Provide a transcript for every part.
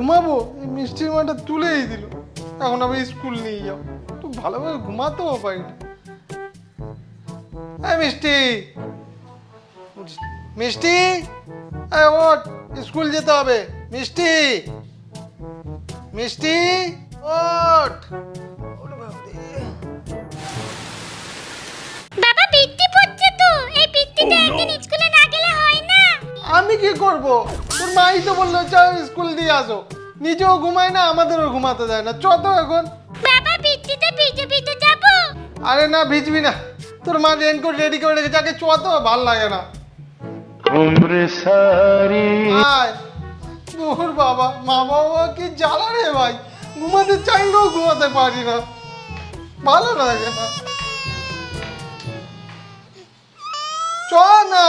ঘুমাবো? এই মিষ্টির মাটা তুলেই দিল। এখন আবার স্কুল নিয়ে যাও। তো ভালোভাবে ঘুমাতেও পারি না। এই মিষ্টি! মিষ্টি! এই ওঠ স্কুল যেতে হবে। মিষ্টি! মিষ্টি বাবারে। বাবা পড়ছে তো। এই একদিন স্কুলে না গেলে হয় না। আমি কি করব? মাই তো বলল চল স্কুল দিয়ে আসো। নিজেও ঘুমায় না আমাদেরও ঘুমাতে দেয় না। চ তো এখন। বাবা বৃষ্টিতে ভিজে ভিজে যাব। আরে না ভিজবি না। তোর মা রেনকোট রেডি করে রেখেছে আগে চ তো ভালো লাগে না। উমরে সারি আয়। ওর বাবা মা বাবা কি জ্বালা রে ভাই। ঘুমাতে চাইলেও ঘুমাতে পারি না। ভালো লাগে না। চ না।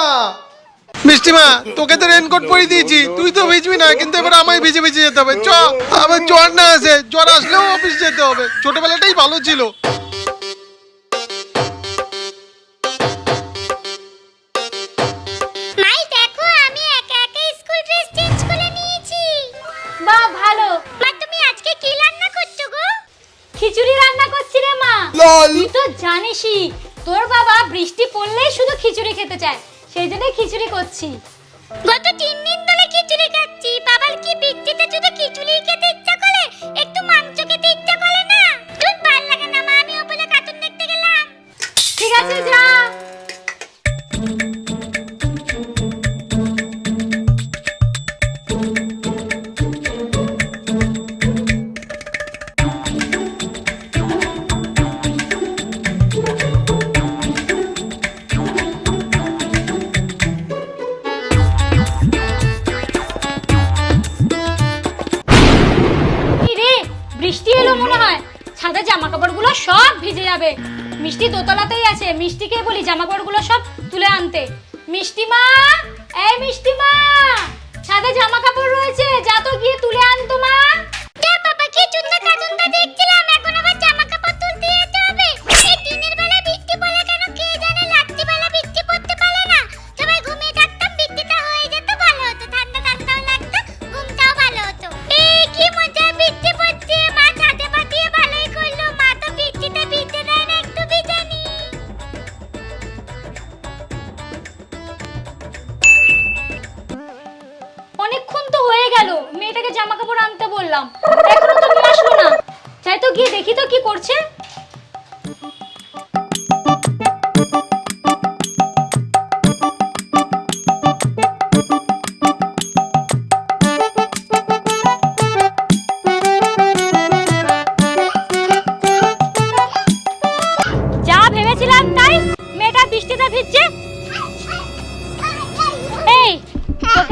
মিষ্টিমা তোকে তো রেনকোট পরিয়ে দিয়েছি। তুই তো ভিজবি না কিন্তু এবার আমায় ভিজে ভিজে যেতে হবে। চ আবার জ্বর না আসে জ্বর আসলেও অফিস যেতে হবে। ছোটবেলাটাই ভালো ছিল। মাই দেখো আমি একা একা স্কুল ড্রেস চেঞ্জ করে নিয়েছি। বা ভালো। মা তুমি আজকে কি রান্না করছ খিচুড়ি রান্না করছি রে মা। তুই তো জানিসই তোর বাবা বৃষ্টি পড়লেই শুধু খিচুড়ি খেতে চায়। সেই জন্য খিচুড়ি করছি। গত তিন দিন ধরে খিচুড়ি খাচ্ছি। বাবার কি বৃত্তিতে শুধু খিচুড়ি খেতে ইচ্ছা করে? একটু মাংস খেতে ইচ্ছা করে না? জামা সব ভিজে যাবে। মিষ্টি দোতলাতেই আছে। মিষ্টিকে বলি জামা কাপড়গুলো সব তুলে আনতে। মিষ্টি মা! এই মিষ্টি মা! ছাদে জামা কাপড় রয়েছে। যা তো গিয়ে তুলে আনতো মা। বাবা, কি চুন্না কার্টুনটা দেখছিলাম করছে যা ভেবেছিলাম মেয়েটা বৃষ্টিতে এই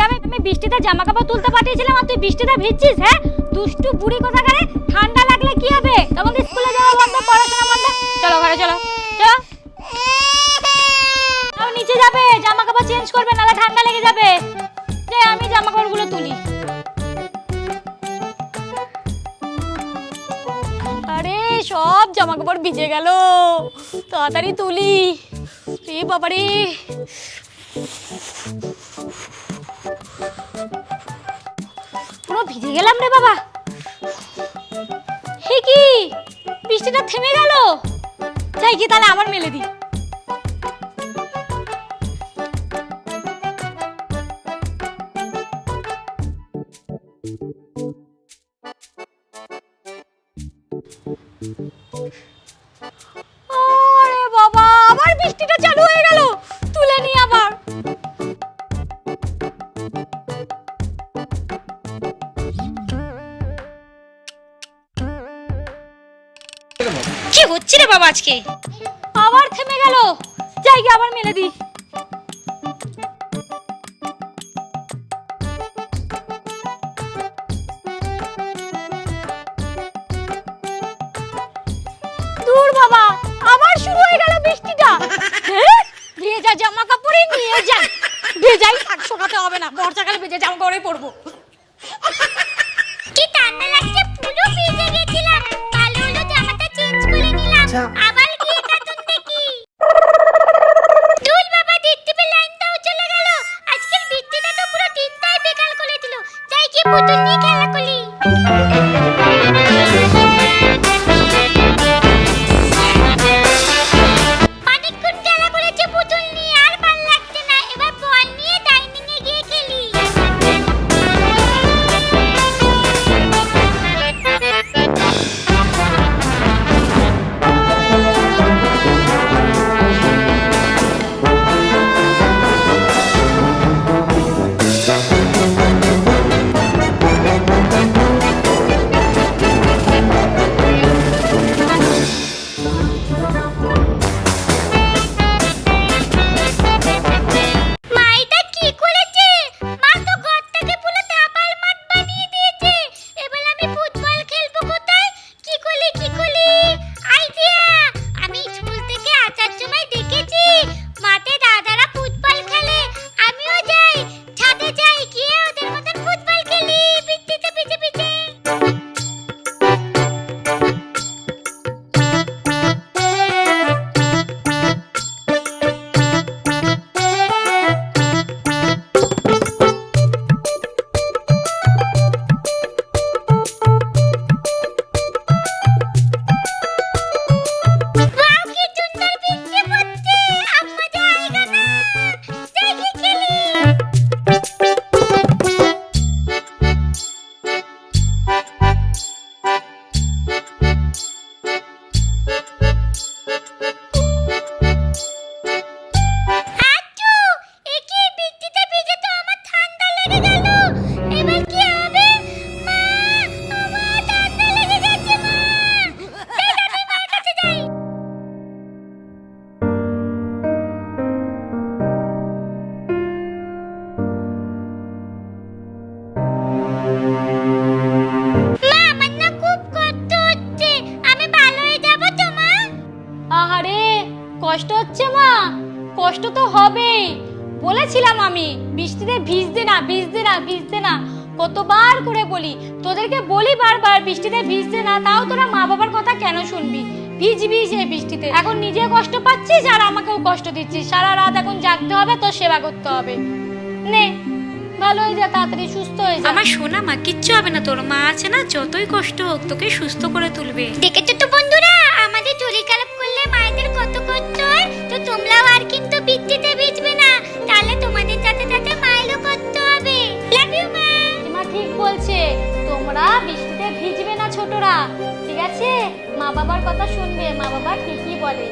আমি বৃষ্টিতে জামা কাপড় তুলতে পাঠিয়েছিলাম আর তুই বৃষ্টিতে ভিজছিস হ্যাঁ? দুষ্টু বুড়ি কোথাকারে? ঠান্ডা লাগলে কি হবে? তখন তো স্কুলে যাওয়া বন্ধ, পড়াশোনা বন্ধ। চলো ঘরে, চলো। চলো। নিচে যাবে জামা কাপড় চেঞ্জ করবে, নাহলে ঠান্ডা লেগে যাবে। যে আমি জামা কাপড়গুলো তুলি। আরে, সব জামা কাপড় ভিজে গেল। তাড়াতাড়ি তুলি। এ বাবারে। ভিজে গেলাম রে বাবা। হে কি? বৃষ্টিটা থেমে গেল? যাই কি তাহলে আবার মেলে দিই। বাবা আজকে। আবার থেমে গেল। যাই গিয়ে আবার মেলে দিই। দূর বাবা, আবার শুরু হয়ে গেল বৃষ্টিটা? ভেজা জামা কাপড়ে নিয়ে যাই। ভেজাই থাক শোকাতে হবে না বর্ষাকালে ভেজা জামা কাপড়ে পরবো। তো হবেই। বলেছিলাম আমি বৃষ্টিতে ভিজতে না ভিজতে না ভিজতে না। কতবার করে বলি তোদেরকে বলি বারবার বৃষ্টিতে ভিজতে না তাও তোরা মা বাবার কথা কেন শুনবি? ভিজবি সে বৃষ্টিতে। এখন নিজে কষ্ট পাচ্ছিস আর আমাকেও কষ্ট দিচ্ছিস। সারা রাত এখন জাগতে হবে তোর সেবা করতে হবে। নে ভালো হয়ে যা তাড়াতাড়ি সুস্থ হয়ে যা। আমার সোনা মা কিচ্ছু হবে না তোর। মা আছে না যতই কষ্ট হোক তোকে সুস্থ করে তুলবে। দেখেছ তো বন্ধুরা? আছে মা বাবার কথা শুনবে মা বাবা ঠিকই বলে।